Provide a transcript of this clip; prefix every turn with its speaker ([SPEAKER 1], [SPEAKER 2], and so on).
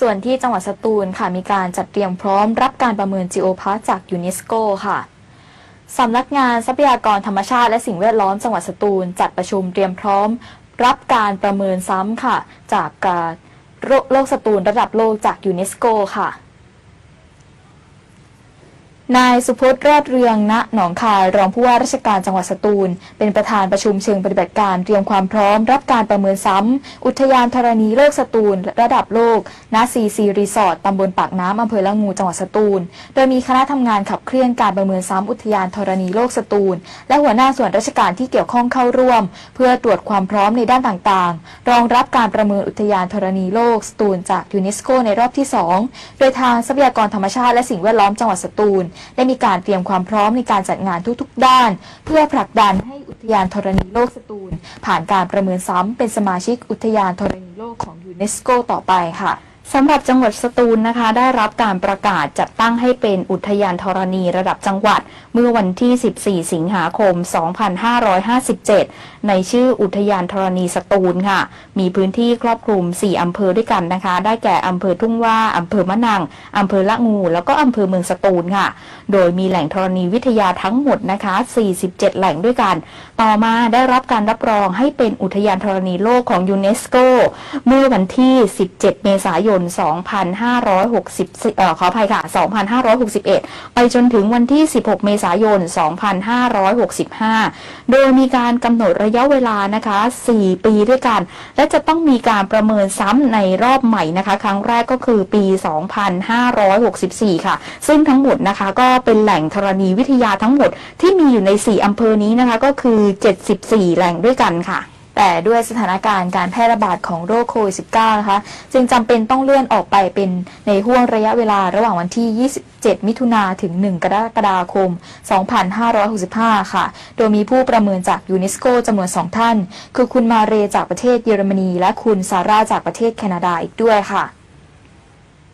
[SPEAKER 1] ส่วนที่จังหวัดสตูลค่ะมีการจัดเตรียมพร้อมรับการประเมินจีโอพาจากยูเนสโกค่ะสำนักงานทรัพยากรธรรมชาติและสิ่งแวดล้อมจังหวัดสตูล จัดประชุมเตรียมพร้อม รับการประเมินซ้ำค่ะ จากโลกสตูลระดับโลกจากยูเนสโกค่ะ นายสุพจน์รอดเรือง ณ หนองคาย รองผู้ว่าราชการจังหวัดสตูล เป็นประธานประชุมเชิงปฏิบัติการเตรียมความพร้อม รับการประเมินซ้ำ อุทยานธรณีโลกสตูล ระดับโลก ณ ซีซีรีสอร์ทตำบลปากน้ำอำเภอละงูจังหวัดสตูล โดยมีคณะทำงานขับเคลื่อนการประเมินซ้ำอุทยานธรณีโลกสตูล และหัวหน้าส่วนราชการที่เกี่ยวข้องเข้าร่วม เพื่อตรวจความพร้อมในด้านต่างๆ รองรับการประเมินอุทยานธรณีโลกสตูลจากยูเนสโกในรอบที่ 2 โดยทางทรัพยากรธรรมชาติและสิ่งแวดล้อมจังหวัดสตูลได้มีการเตรียมความพร้อมในการจัดงานทุกๆ ด้าน เพื่อผลักดันให้อุทยานธรณีโลกสตูล ผ่านการประเมินซ้ำเป็นสมาชิกอุทยานธรณีโลกของยูเนสโกต่อไปค่ะ
[SPEAKER 2] สำหรับจังหวัดสตูลนะคะ ได้รับการประกาศจัดตั้งให้เป็นอุทยานธรณีระดับจังหวัด เมื่อวันที่ 14 สิงหาคม 2557 ในชื่ออุทยานธรณีสตูลค่ะ มีพื้นที่ครอบคลุม 4 อำเภอด้วยกันนะคะ ได้แก่อำเภอทุ่งว่าอำเภอมะนังอำเภอละงู แล้วก็อำเภอเมืองสตูลค่ะ โดยมีแหล่งธรณีวิทยาทั้งหมดนะคะ 47 แหล่งด้วยกัน ต่อมาได้รับการรับรองให้เป็นอุทยานธรณีโลกของยูเนสโกเมื่อวันที่ 17 เมษายน 2560เอ่อขออภัยค่ะ 2561 ไปจนถึงวันที่ 16 เมษายน 2565 โดยมีการกำหนดระยะยะเวลานะคะ 4 ปีด้วยกัน และจะต้องมีการประเมินซ้ำในรอบใหม่นะคะ ครั้งแรกก็คือปี 2564 ค่ะ ซึ่งทั้งหมดนะคะก็เป็นแหล่งธรณีวิทยาทั้งหมดที่มีอยู่ใน 4 อำเภอนี้นะคะก็คือ 74 แหล่งด้วยกันค่ะ
[SPEAKER 1] แต่ด้วยสถานการณ์การแพร่ระบาดของโรคโควิด -19 นะคะ จึงจำเป็นต้องเลื่อนออกไปเป็นในห่วงระยะเวลาระหว่างวันที่ 27 มิถุนาถึง 1 กรกฎาคม 2565 ค่ะ โดยมีผู้ประเมินจากยูเนสโกจำนวน 2 ท่าน คือคุณมาเรจากประเทศเยอรมนี และคุณซาร่าจากประเทศแคนาดาอีกด้วยค่ะ